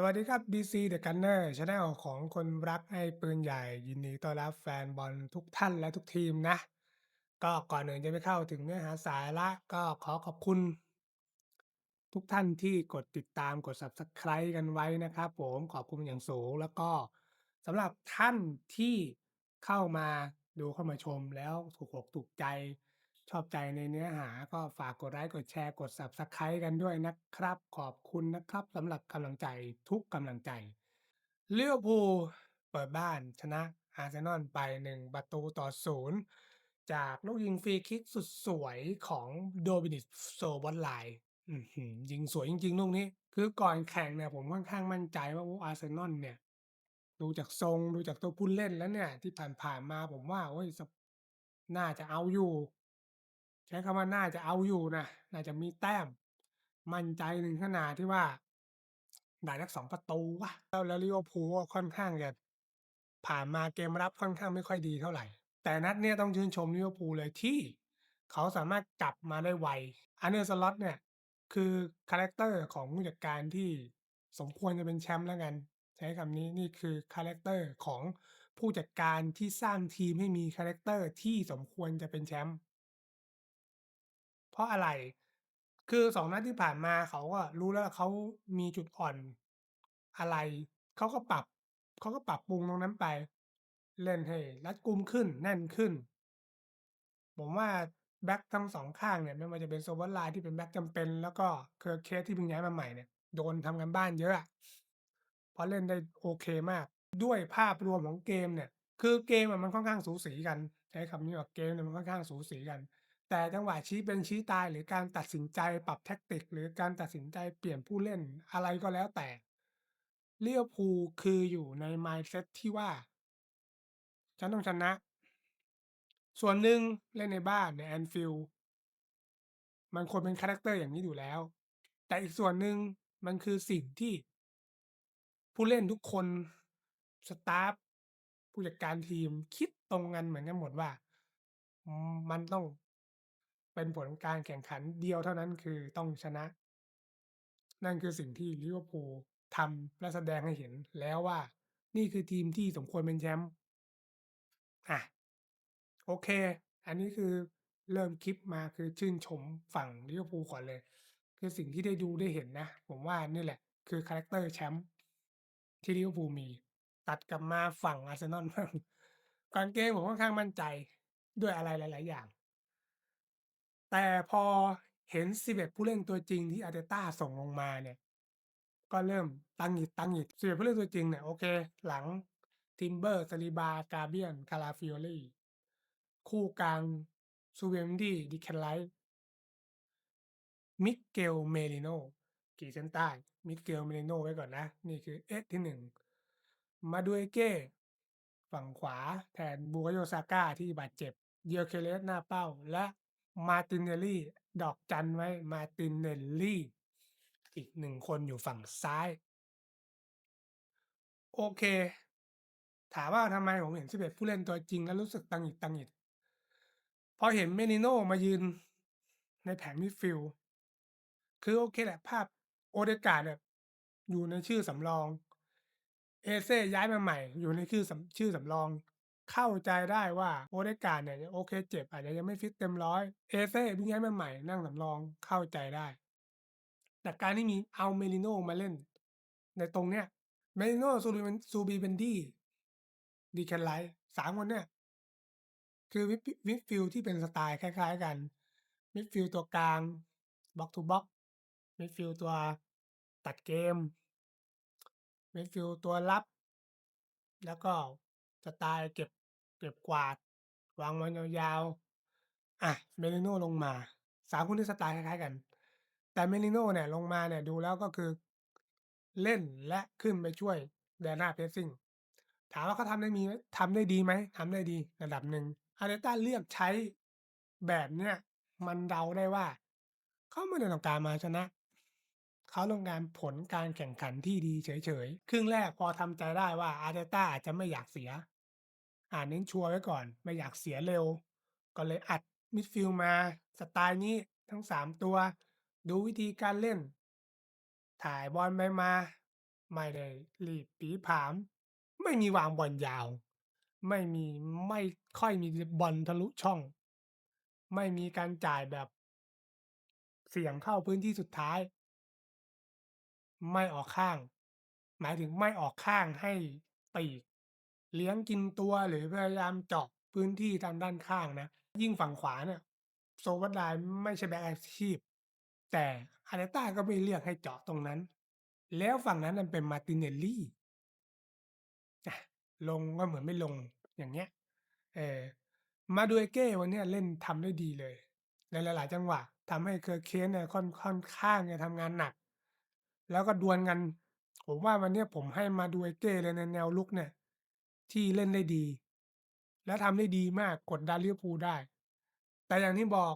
สวัสดีครับ DC The Gunner Channel ของคนรักไอ้ปืนใหญ่ ยินดีต้อนรับแฟนบอลทุกท่านและทุกทีมนะ ก็ก่อนอื่นจะไปเข้าถึงเนื้อหาสาระก็ขอขอบคุณ ทุกท่านที่กดติดตามกด Subscribe กันไว้นะครับผมขอบคุณอย่างสูง แล้วก็สำหรับท่านที่เข้ามาดูเข้ามาชมแล้วถูกอกถูกใจ ชอบใจในเนื้อหาก็ฝากกดไลค์ กดแชร์ กด Subscribe กันด้วยนะครับ ขอบคุณนะครับสำหรับกำลังใจทุกกำลังใจเลิเวอร์พูเปิดบ้านชนะอาร์เซนอลไป 1 ประตูต่อ0จากลูกยิงฟรีคิกสุดสวยของโดมินิกโซบอนไลน์ยิงสวยจริงๆ ลูกนี้ คือก่อนแข่งเนี่ยผมค่อนข้างมั่นใจว่าโอ้อาร์เซนอลเนี่ย ดูจากทรงดูจากตัวผู้เล่นแล้วเนี่ย ที่ผ่านๆมาผมว่าโอ๊ยน่าจะเอาอยู่ ใช้คำว่าน่าจะเอาอยู่นะ น่าจะมีแต้ม มั่นใจถึงขนาดที่ว่า ได้สัก2ประตูวะแล้วแล้วลิเวอร์พูลก็ค่อนข้างจะผ่านมาเกมรับค่อนข้างไม่ค่อยดีเท่าไหร่ แต่นัดเนี้ยต้องชื่นชมลิเวอร์พูลเลยที่เขาสามารถกลับมาได้ไว Arne Slot เนี่ย คือคาแรกเตอร์ของผู้จัดการที่สมควรจะเป็นแชมป์แล้วกัน ใช้คำนี้นี่คือคาแรกเตอร์ของผู้จัดการที่สร้างทีมให้มีคาแรกเตอร์ที่สมควรจะเป็นแชมป์ ราะอะไร คือ2นัดที่ผ่านมาเขาก็รู้แล้วเขามีจุดอ่อนอะไร เขาก็ปรับ เขาก็ปรับปรุงตรงนั้นไป เล่นให้รัดกุมขึ้นแน่นขึ้น ผมว่าแบ็กทั้ง2ข้างเนี่ยไม่ว่าจะเป็น Szoboszlai ที่เป็นแบ็กจำเป็น แล้วก็ Gyökeres ที่เพิ่งย้ายมาใหม่เนี่ยโดนทำการบ้านเยอะเพราะเล่นได้โอเคมาก ด้วยภาพรวมของเกมเนี่ย คือเกมมันค่อนข้างสูสีกัน ใช้คำนี้ว่าเกมเนี่ยมันค่อนข้างสูสีกัน แต่จังหวะชี้เป็นชี้ตายหรือการตัดสินใจปรับแท็กติก หรือการตัดสินใจเปลี่ยนผู้เล่นอะไรก็แล้วแต่ลิเวอร์พูคืออยู่ใน mindset ที่ว่า ฉันต้องชนะ ส่วนหนึ่งเล่นในบ้านใน Anfield มันควรเป็นคาแรกเตอร์อย่างนี้อยู่แล้ว แต่อีกส่วนหนึ่งมันคือสิ่งที่ ผู้เล่นทุกคนสตาฟผู้จัดการทีมคิดตรงกันเหมือนกันหมดว่า มันต้อง เป็นผลการแข่งขันเดียวเท่านั้นคือต้องชนะ นั่นคือสิ่งที่ลิเวอร์พูลทำและแสดงให้เห็นแล้วว่า นี่คือทีมที่สมควรเป็นแชมป์อะโอเค อันนี้คือเริ่มคลิปมาคือชื่นชมฝั่งลิเวอร์พูลก่อนเลย คือสิ่งที่ได้ดูได้เห็นนะ ผมว่านี่แหละ คือคาแรกเตอร์แชมป์ที่ลิเวอร์พูลมี ตัดกลับมาฝั่งอาร์เซนอลบ้างก่อนเกมผมค่อนข้างมั่นใจด้วยอะไรหลาย ๆ อย่าง แต่พอเห็นสิบเอ็ดผู้เล่นตัวจริงที่อาร์เตต้าส่งลงมาเนี่ย ก็เริ่มตังหิดตังหิตสิบเอ็ดผู้เล่นตัวจริงเนี่ยโอเค หลังทิมเบอร์ซาลิบากาเบียนคาราฟิโอลีคู่กลางซูเวมดีดิแคนไลท์มิเกลเมลิโนกี่เส้นใต้มิเกลเมลิโนไว้ก่อนนะ นี่คือเอสที่หนึ่งมาดูเอเก้ฝั่งขวาแทนบูกโยซาก้าที่บาดเจ็บเดียลเคเลสหน้าเป้า และ Martinelli ดอกจันไว้ Martinelli อีก1คนอยู่ฝั่งซ้าย โอเค ถามว่าทำไมผมเห็น 11 ผู้เล่นตัวจริงแล้วรู้สึกตังหงิดพอเห็น Merino มายืนในแผงมิดฟิลคือโอเคแหละภาพ Odegaard เนี่ยอยู่ในชื่อสำรอง Eze ย้ายมาใหม่ อยู่ในชื่อสำชื่อสำรอง เข้าใจได้ว่า Odegaard เนี่ยโอเคเจ็บอาจจะยังไม่ฟิตเต็มร้อย Eze เพิ่งย้ายมาใหม่นั่งสำรองเข้าใจได้ แต่การที่มีเอา Merino มาเล่น ในตรงเนี้ย Merino Zubimen Zubimendi Declan Rice 3คนเนี่ยคือมิดฟิมิดฟิลที่เป็นสไตล์คล้าย ๆ กันมิดฟิลตัวกลาง Box to Box มิดฟิลตัวตัดเกมมิดฟิลตัวรับ แล้วก็สไตล์เก็บ เก็บกวาด วางบอลยาว ๆ อะ Merino ลงมา 3 คนนี้สไตล์คล้าย ๆ กัน แต่ Merino เนี่ยลงมาเนี่ย ดูแล้วก็คือ เล่นและขึ้นไปช่วยแดนนา pressing ถามว่าเขาทำได้มีไหมทำได้ดีไหม ทำได้ดีระดับหนึ่ง Arteta เลือกใช้แบบเนี้ย มันเดาได้ว่า เขาไม่ได้ต้องการมาชนะ เขาต้องการผลการแข่งขันที่ดีเฉย ๆ ครึ่งแรกพอทำใจได้ว่า Arteta อาจจะไม่อยากเสีย อ่าเน้นชัวร์ไว้ก่อน ไม่อยากเสียเร็ว ก็เลยอัดมิดฟิลด์มาสไตล์นี้ทั้ง 3 ตัว ดูวิธีการเล่น ถ่ายบอลไปมา ไม่ได้รีบผีผาม ไม่มีวางบอลยาว ไม่มีไม่ค่อยมีบอลทะลุช่อง ไม่มีการจ่ายแบบ เสี่ยงเข้าพื้นที่สุดท้าย ไม่ออกข้าง หมายถึงไม่ออกข้างให้ปีก เลี้ยงกินตัวหรือพยายามเจาะพื้นที่ทางด้านข้างนะ ยิ่งฝั่งขวาเนี่ย Szoboszlai ไม่ใช่แบ็กอาชีพ แต่ Arteta ก็ไม่เลือกให้เจาะตรงนั้น แล้วฝั่งนั้นมันเป็น Martinelli อะลงก็เหมือนไม่ลงอย่างเงี้ย เออ Madueke วันนี้เล่นทำได้ดีเลย ในหลาย ๆ จังหวะทำให้ Gyökeres เนี่ยค่อนค่อนข้างจะทำงานหนัก แล้วก็ดวลกัน ผมว่าวันนี้ผมให้ Madueke เลยในแนวรุกเนี่ย ที่เล่นได้ดี และทำได้ดีมากกดดันลิเวอร์พูลได้ แต่อย่างที่บอก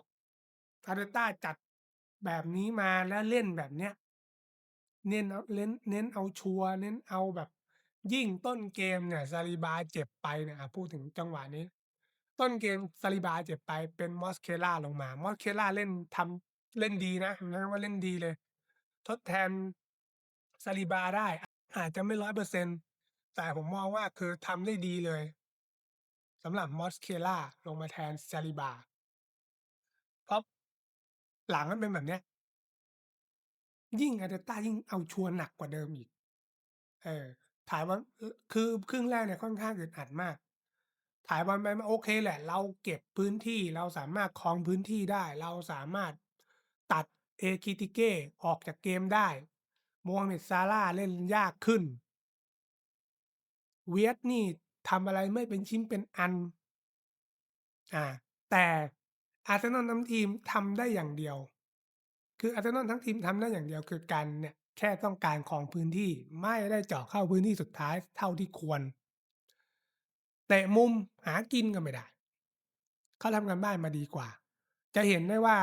Arteta จัดแบบนี้มาแล้วเล่นแบบเนี้ย เน้นเอาเน้น เน้นเอาชัวร์ เน้นเอาแบบ ยิ่งต้นเกมเนี่ย Saliba เจ็บไปเนี่ยอะพูดถึงจังหวะนี้ ต้นเกม Saliba เจ็บไปเป็น Mosquera ลงมา Mosquera เล่น ทำ เล่นดีนะ ผมใช้คำว่าเล่นดีเลย ทดแทน Saliba ได้ อาจจะไม่ 100% แต่ผมมองว่าคือทำได้ดีเลยสำหรับ Mosquera ลงมาแทน Saliba เพราะหลังมันเป็นแบบเนี้ย ยิ่ง Arteta ยิ่งเอาชัวร์หนักกว่าเดิมอีก เออ ถ่ายบอลคือครึ่งแรกเนี่ยค่อนข้างอึดอัดมาก ถ่ายบอลไปมันโอเคแหละ เราเก็บพื้นที่เราสามารถครองพื้นที่ได้ เราสามารถตัด Ekitike ออกจากเกมได้ Mohamed Salah เล่นยากขึ้น Ziyech นี่ทำอะไรไม่เป็นชิ้นเป็นอันอาแต่อาร์เซนอลทั้งทีมทำได้อย่างเดียว คืออาร์เซนอลทั้งทีมทำได้อย่างเดียวคือการเนี่ยแค่ต้องการครองพื้นที่ไม่ได้เจาะเข้าพื้นที่สุดท้ายเท่าที่ควรเตะมุมหากินก็ไม่ได้ เขาทำการบ้านมาดีกว่า จะเห็นได้ว่า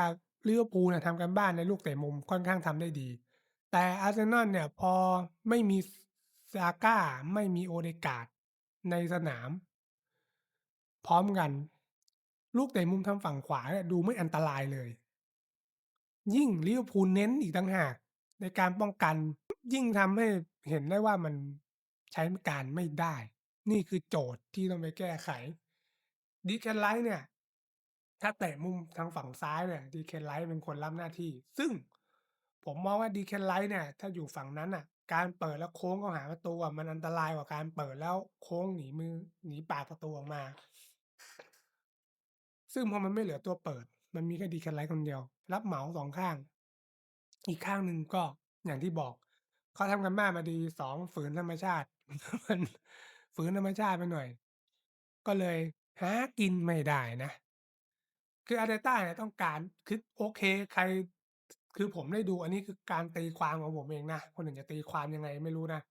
ลิเวอร์พูลเนี่ยทำการบ้านในลูกเตะมุมค่อนข้างทำได้ดี แต่อาร์เซนอลเนี่ยพอไม่มี Saka ไม่มี Odegaard ในสนาม พร้อมกัน ลูกเตะมุมทางฝั่งขวาเนี่ยดูไม่อันตรายเลย ยิ่งลิเวอร์พูลเน้นอีกต่างหาก ในการป้องกัน ยิ่งทำให้เห็นได้ว่ามันใช้การไม่ได้ นี่คือโจทย์ที่ต้องไปแก้ไข Declan Rice เนี่ย ถ้าเตะมุมทางฝั่งซ้ายเนี่ย Declan Rice เป็นคนรับหน้าที่ ซึ่งผมมองว่า Declan Rice เนี่ย ถ้าอยู่ฝั่งนั้นน่ะ การเปิดแล้วโค้งเข้าหาประตูอะมันอันตรายกว่าการเปิดแล้วโค้งหนีมือหนีปากประตูออกมา ซึ่งพอมันไม่เหลือตัวเปิด มันมีแค่ Declan Rice คนเดียว รับเหมา2ข้าง อีกข้างหนึ่งก็อย่างที่บอกเขาทำการบ้านมาดี2ฝืนธรรมชาติมันฝืนธรรมชาติไปหน่อย ก็เลยหากินไม่ได้นะ คือ Arteta เนี่ยต้องการคือโอเค ใคร คือผมได้ดูอันนี้คือการตีความของผมเองนะคนอื่นจะตีความยังไงไม่รู้นะ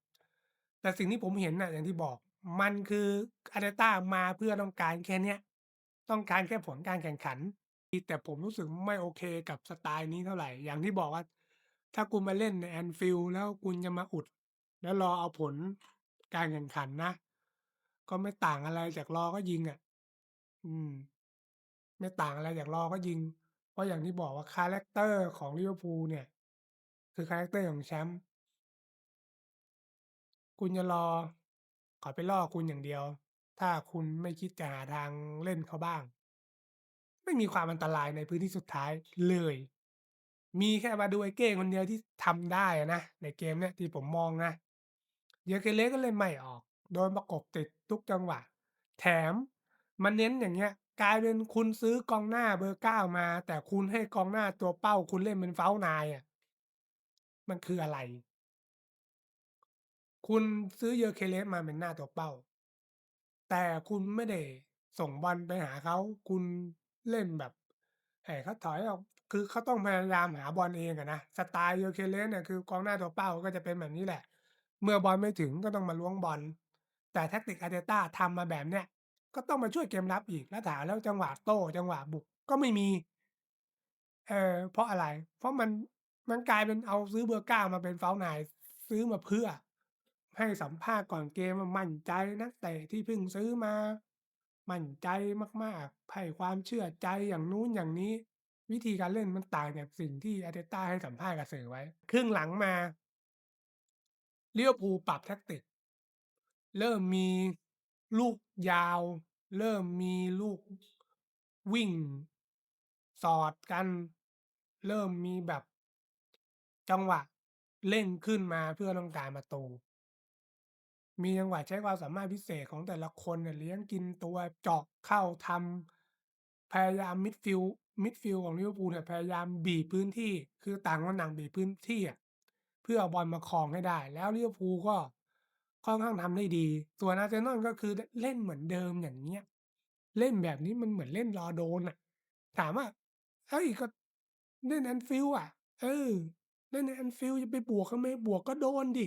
แต่สิ่งที่ผมเห็นน่ะอย่างที่บอกมันคือ Arteta มาเพื่อต้องการแค่เนี้ยต้องการแค่ผลการแข่งขัน แต่ผมรู้สึกไม่โอเคกับสไตล์นี้เท่าไหร่ อย่างที่บอกว่า ถ้าคุณมาเล่นใน Anfield แล้วคุณจะมาอุด แล้วรอเอาผลการแข่งขันนะ ก็ไม่ต่างอะไรจากรอก็ยิงอะอืม ไม่ต่างอะไรจากรอก็ยิง ราะอย่างที่บอกว่าคาแรกเตอร์ของลิเวอร์พูลเนี่ย คือคาแรกเตอร์ของแชมป์คุณจะรอขาไปล่อคุณอย่างเดียว ถ้าคุณไม่คิดจะหาทางเล่นเขาบ้าง ไม่มีความอันตรายในพื้นที่สุดท้ายเลย มีแค่ Madueke คนเดียวที่ทำได้นะในเกมเนี้ยที่ผมมองนะ Gyökeres ก็เล่นไม่ออก โดนประกบติดทุกจังหวะ แถมมาเน้นอย่างเงี้ย กลายเป็นคุณซื้อกองหน้าเบอร์9มา แต่คุณให้กองหน้าตัวเป้าคุณเล่นเป็น false nine อะมันคืออะไร?คุณซื้อ Gyökeres มาเป็นหน้าตัวเป้า แต่คุณไม่ได้ส่งบอลไปหาเขาคุณเล่นแบบให้เขาถอยออกคือเขาต้องพยายามหาบอลเองอะนะสไตล์ Gyökeres เนี่ยคือกองหน้าตัวเป้าก็จะเป็นแบบนี้แหละ เมื่อบอลไม่ถึงก็ต้องมาล้วงบอลแต่แท็กติก Arteta ทำมาแบบเนี้ย ก็ต้องมาช่วยเกมรับอีก แล้วถามแล้วจังหวะโต้ จังหวะบุกก็ไม่มี เออ เพราะอะไร?เพราะมัน มันกลายเป็นเอาซื้อเบอร์9มาเป็น false nine ซื้อมาเพื่อ ให้สัมภาษณ์ก่อนเกมว่ามั่นใจนักเตะที่เพิ่งซื้อมา มั่นใจมากๆให้ความเชื่อใจอย่างนู้นอย่างนี้ วิธีการเล่นมันต่างจากสิ่งที่ Arteta ให้สัมภาษณ์กับสื่อไว้ ครึ่งหลังมา เลิเวอร์พูลปรับแท็กติก เริ่มมี ลูกยาว เริ่มมีลูกวิ่ง สอดกัน เริ่มมีแบบ จังหวะเร่งขึ้นมาเพื่อต้องการประตู มีจังหวะใช้ความสามารถพิเศษของแต่ละคนเนี่ยเลี้ยงกินตัวเจาะเข้าทำพยายามมิดฟิลมิดฟิลของลิเวอร์พูลเนี่ยพยายามบีบพื้นที่ คือต่างคนต่างบีบพื้นที่อะเพื่อเอาบอลมาครองให้ได้ แล้วลิเวอร์พูลก็ ค่อนข้างทำได้ดี ส่วนอาร์เซนอล ก็คือเล่นเหมือนเดิม อย่างเงี้ย เล่นแบบนี้มันเหมือนเล่นรอโดนอะ ถามว่า เฮ้ย ก็เล่น Anfield อะ เออ เล่นใน Anfield จะไปบวกทำไม บวกก็โดนดิ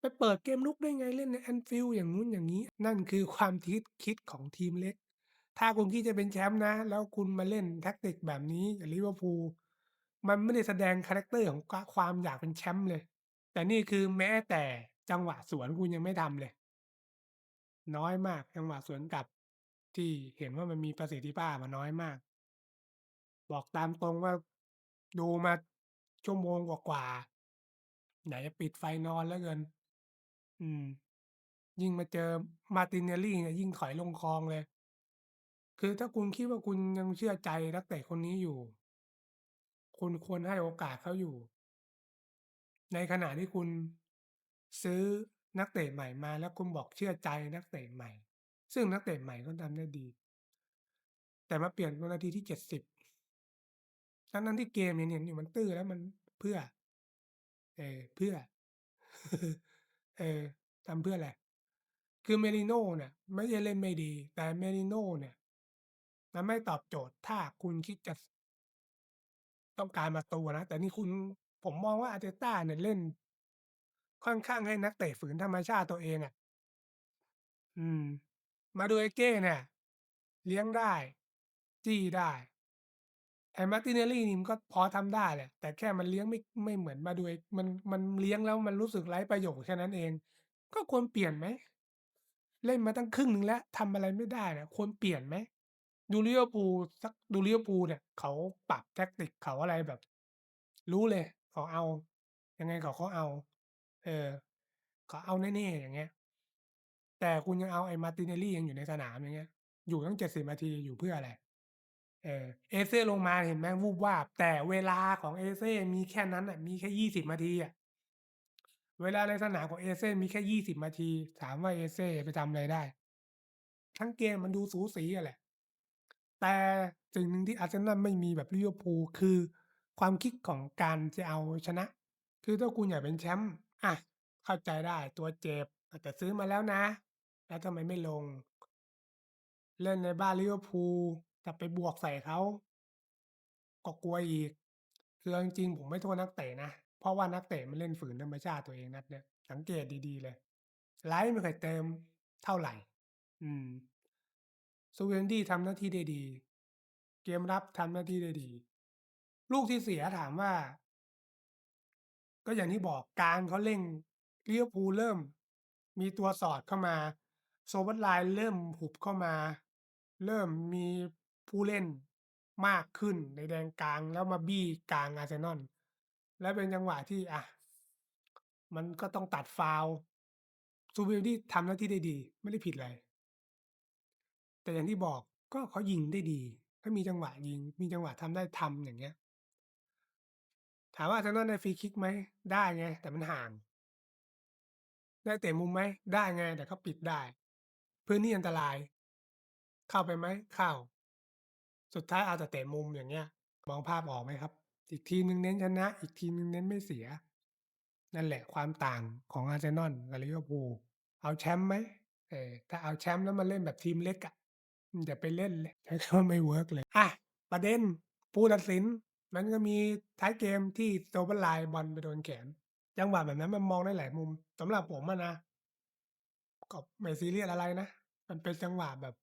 ไปเปิดเกมรุกได้ไง เล่นใน Anfield อย่างงู้นอย่างงี้ นั่นคือความคิด คิดของทีมเล็ก ถ้าคุณคิดจะเป็นแชมป์นะ แล้วคุณมาเล่นแท็กติกแบบนี้กับลิเวอร์พูล มันไม่ได้แสดงคาแรกเตอร์ของ ก ความอยากเป็นแชมป์เลย แต่นี่คือแม้แต่ จังหวะสวนคุณยังไม่ทำเลย น้อยมาก จังหวะสวนกลับ ที่เห็นว่ามันมีประสิทธิภาพอะน้อยมาก บอกตามตรงว่า ดูมาชั่วโมงกว่าๆอยากจะปิดไฟนอนเหลือเกิน อืม ยิ่งมาเจอ Martinelli เนี่ยยิ่งถอยลงคลองเลย คือถ้าคุณคิดว่าคุณยังเชื่อใจนักเตะคนนี้อยู่ คุณควรให้โอกาสเขาอยู่ ในขณะที่คุณ ซื้อนักเตะใหม่มาแล้วคุณบอกเชื่อใจนักเตะใหม่ ซึ่งนักเตะใหม่ก็ทำได้ดี แต่มาเปลี่ยนตอนนาทีที่70ทั้งๆที่เกมเห็นอยู่มันตื้อแล้วมันเพื่อ เออเพื่อ เออทำเพื่ออะไรคือ Merino เนี่ยไม่ใช่เล่นไม่ดี แต่ Merino เนี่ย มันไม่ตอบโจทย์ถ้าคุณคิดจะต้องการประตูอะนะ แต่นี่คุณผมมองว่า Arteta เนี่ยเล่น ค่อนข้างให้นักเตะฝืนธรรมชาติตัวเองอะ อืม Madueke เนี่ย เลี้ยงได้ จี้ได้ไอ้ Martinelli นี่มันก็พอทำได้แหละ แต่แค่มันเลี้ยงไม่ ไม่เหมือน Madue มัน มันเลี้ยงแล้วมันรู้สึกไร้ประโยชน์แค่นั้นเอง ก็ควรเปลี่ยนไหม เล่นมาตั้งครึ่งหนึ่งแล้ว ทำอะไรไม่ได้เนี่ย ควรเปลี่ยนไหม ดูลิเวอร์พูลสัก ดูลิเวอร์พูลเนี่ย เขาปรับ แท็กติก เขาอะไรแบบ รู้เลย เขาเอา ยังไงเขาก็เอา เออเขาเอาแน่ ๆ อย่างเงี้ย แต่คุณยังเอาไอ้ Martinelli ยังอยู่ในสนาม อย่างเงี้ย อยู่ตั้ง 70 นาที อยู่เพื่ออะไร เออ Eze ลงมาเห็นไหมวูบวาบ แต่เวลาของ Eze มีแค่นั้นน่ะ มีแค่ 20 นาทีอะ เวลาในสนามของ Eze มีแค่ 20 นาที ถามว่า Eze ไปทำอะไรได้ ทั้งเกมมันดูสูสีอะแหละ แต่สิ่งหนึ่งที่อาร์เซนอลไม่มีแบบลิเวอร์พูล คือความคิดของการจะเอาชนะ คือถ้าคุณอยากเป็นแชมป์ อะ เข้าใจได้ตัวเจ็บ แต่ซื้อมาแล้วนะ แล้วทำไมไม่ลง เล่นในบ้านลิเวอร์พูลจะไปบวกใส่เขา ก็กลัวอีก คือเอาจริงๆผมไม่โทษนักเตะนะ เพราะว่านักเตะมันเล่นฝืนธรรมชาติตัวเองนัดเนี้ยสังเกตดีๆเลย Rice ไม่เคยเติมเท่าไหรอืม Zubimendi ทำหน้าที่ได้ดี เกมรับทำหน้าที่ได้ดี ลูกที่เสียถามว่า ก็อย่างที่บอกกางเขาเร่งลิเวอร์พูลเริ่ม มีตัวสอดเข้ามา Szoboszlai เริ่มหุบเข้ามา เริ่มมีผู้เล่นมากขึ้นในแดนกลางแล้วมาบี้กลางอาร์เซนอลแล้วเป็นจังหวะที่อะ มันก็ต้องตัดฟาวล์ Zubimendi ทำหน้าที่ได้ดี ไม่ได้ผิดอะไร แต่อย่างที่บอกก็เขายิงได้ดีเขามีจังหวะยิง มีจังหวะทำได้ทำอย่างเงี้ย ถามว่าอาร์เซนอลได้ฟรีคิกไหม ได้ไง แต่มันห่าง ได้เตะมุมไหม ได้ไง แต่เขาปิดได้ พื้นที่อันตราย เข้าไปไหม เข้า สุดท้ายเอาแต่เตะมุมอย่างเงี้ย มองภาพออกไหมครับ อีกทีมหนึ่งเน้นชนะ อีกทีมหนึ่งเน้นไม่เสีย นั่นแหละความต่างของอาร์เซนอลกับลิเวอร์พูลเอาแชมป์ไหมเออถ้าเอาแชมป์แล้วมาเล่นแบบทีมเล็กอะอืมอย่าไปเล่นเลยใช้คำว่าไม่เวิร์กเลย อะ ประเด็นผู้ตัดสิน มันก็มีท้ายเกมที่ Szoboszlai บอลไปโดนแขน จังหวะแบบนั้นมันมองได้หลายมุมสำหรับผมอะนะก็ไม่ซีเรียสอะไรนะ มันเป็นจังหวะแบบ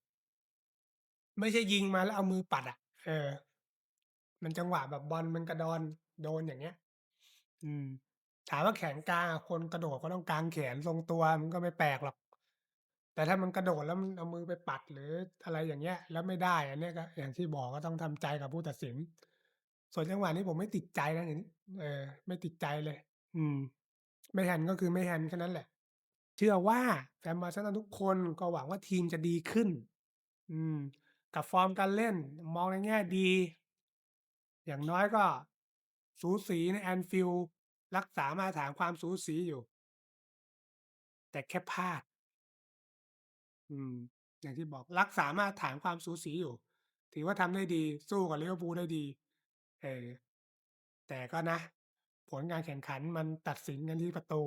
ไม่ใช่ยิงมาแล้วเอามือปัดอะเออ มันจังหวะแบบบอลมันกระดอนโดนอย่างเงี้ย อืม ถามว่าแขนกลางอะคนกระโดดก็ต้องกางแขนทรงตัวมันก็ไม่แปลกหรอก แต่ถ้ามันกระโดดแล้วมันเอามือไปปัดหรืออะไรอย่างเงี้ย แล้วไม่ได้อันเนี้ยก็อย่างที่บอกก็ต้องทำใจกับผู้ตัดสิน ส่วนจังหวะนี้ผมไม่ติดใจนะอย่างนี้ เออ ไม่ติดใจเลย อืม ไม่ทันก็คือไม่ทันแค่นั้นแหละ เชื่อว่าแฟนบอลอาร์เซนทุกคนก็หวังว่าทีมจะดีขึ้น อืม กับฟอร์มการเล่นมองในแง่ดี อย่างน้อยก็ สูสีใน Anfield รักษามาตรฐานความสูสีอยู่ แต่แค่พลาด อืม อย่างที่บอกรักษามาตรฐานความสูสีอยู่ ถือว่าทำได้ดี สู้กับลิเวอร์พูลได้ดี เออ แต่ก็นะ ผลการแข่งขันมันตัดสินกันที่ประตู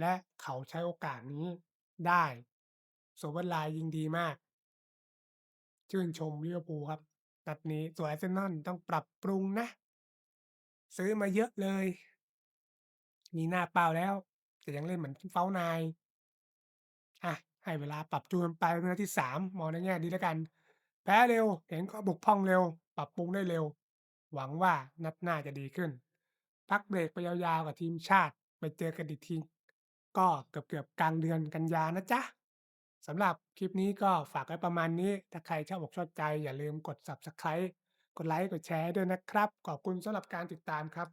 และเขาใช้โอกาสนี้ได้ Szoboszlai ยิงดีมาก ชื่นชมลิเวอร์พูลครับ นัดนี้ส่วนอาร์เซนอลต้องปรับปรุงนะ ซื้อมาเยอะเลย มีหน้าเป้าแล้ว แต่ยังเล่นเหมือน false nine อะให้เวลาปรับจูนไปเป็นนัดที่3มองในแง่ดีแล้วกัน แพ้เร็ว เห็นข้อบกพร่องเร็ว ปรับปรุงได้เร็ว หวังว่านัดหน้าจะดีขึ้น พักเบรกไปยาวๆกับทีมชาติ ไปเจอกันอีกทีก็เกือบๆกลางเดือนกันยานะจ๊ะสำหรับคลิปนี้ก็ฝากไว้ประมาณนี้ ถ้าใครชอบอกชอบใจอย่าลืมกด Subscribe กดไลค์กดแชร์ด้วยนะครับ ขอบคุณสำหรับการติดตามครับ